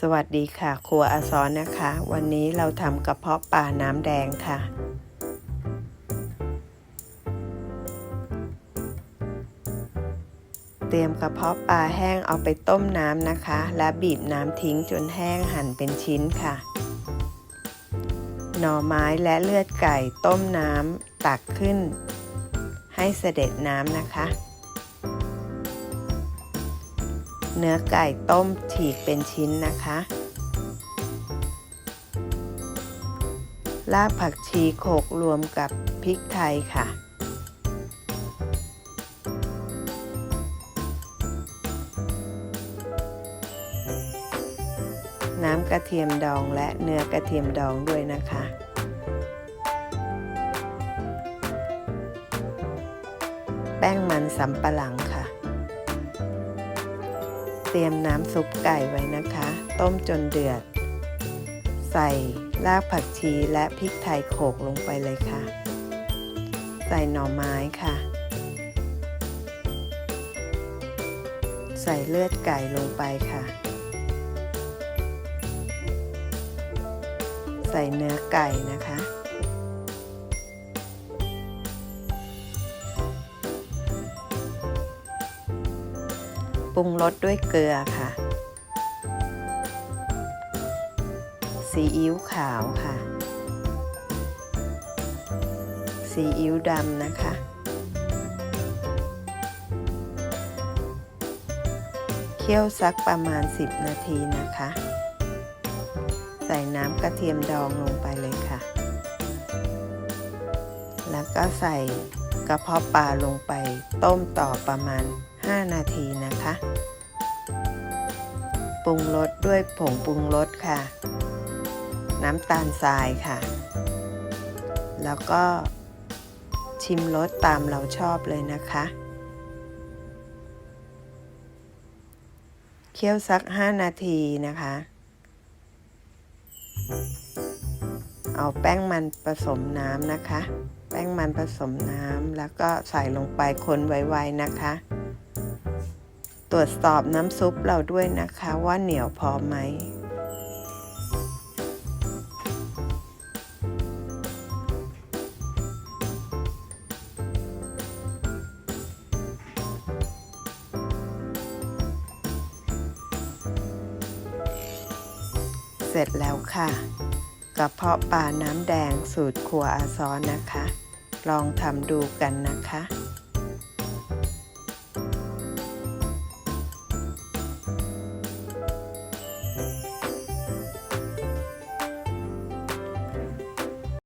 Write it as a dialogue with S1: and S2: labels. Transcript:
S1: สวัสดีค่ะ ครัวอาซอนนะคะ วันนี้เราทำกระเพาะปลาน้ำแดงค่ะ เตรียมกระเพาะปลาแห้งเอาไปต้มน้ำนะคะ และบีบน้ำทิ้งจนแห้งหั่นเป็นชิ้นค่ะ หน่อไม้และเลือดไก่ต้มน้ำตักขึ้น ให้เสด็จน้ำนะคะ เนื้อไก่ต้มฉีกเป็นชิ้นนะคะลาบผักชีโขกรวมกับพริกไทยค่ะ น้ำกระเทียมดองและเนื้อกระเทียมดองด้วยนะคะแป้งมันสำปะหลังค่ะ ตรียมน้ำซุปไก่ไว้นะคะ ต้มจนเดือด ใส่รากผักชีและพริกไทยโขกลงไปเลยค่ะ ใส่หน่อไม้ค่ะ ใส่เลือดไก่ลงไปค่ะ ใส่เนื้อไก่นะคะ ปรุงรสด้วยเกลือค่ะ ซีอิ๊วขาวค่ะ ซีอิ๊วดำนะคะ เคี่ยวสักประมาณ 10 นาทีนะคะ ใส่น้ำกระเทียมดองลงไปเลยค่ะ แล้วก็ใส่กระเพาะปลาลงไปต้มต่อประมาณ 5 นาทีนะคะ ปรุงรสด้วยผงปรุงรสค่ะ น้ำตาลทรายค่ะ แล้วก็ชิมรสตามเราชอบเลยนะคะเคี่ยวสัก 5 นาทีนะคะ เอาแป้งมันผสมน้ำนะคะ แป้งมันผสมน้ำแล้วก็ใส่ลงไปคนไวๆนะคะ รวจสอบน้ำซุปเราด้วยนะคะว่าเหนียวพอไหม เสร็จแล้วค่ะกระเพาะปลาน้ำแดงสูตรครัวอาซอนนะคะ ลองทำดูกันนะคะ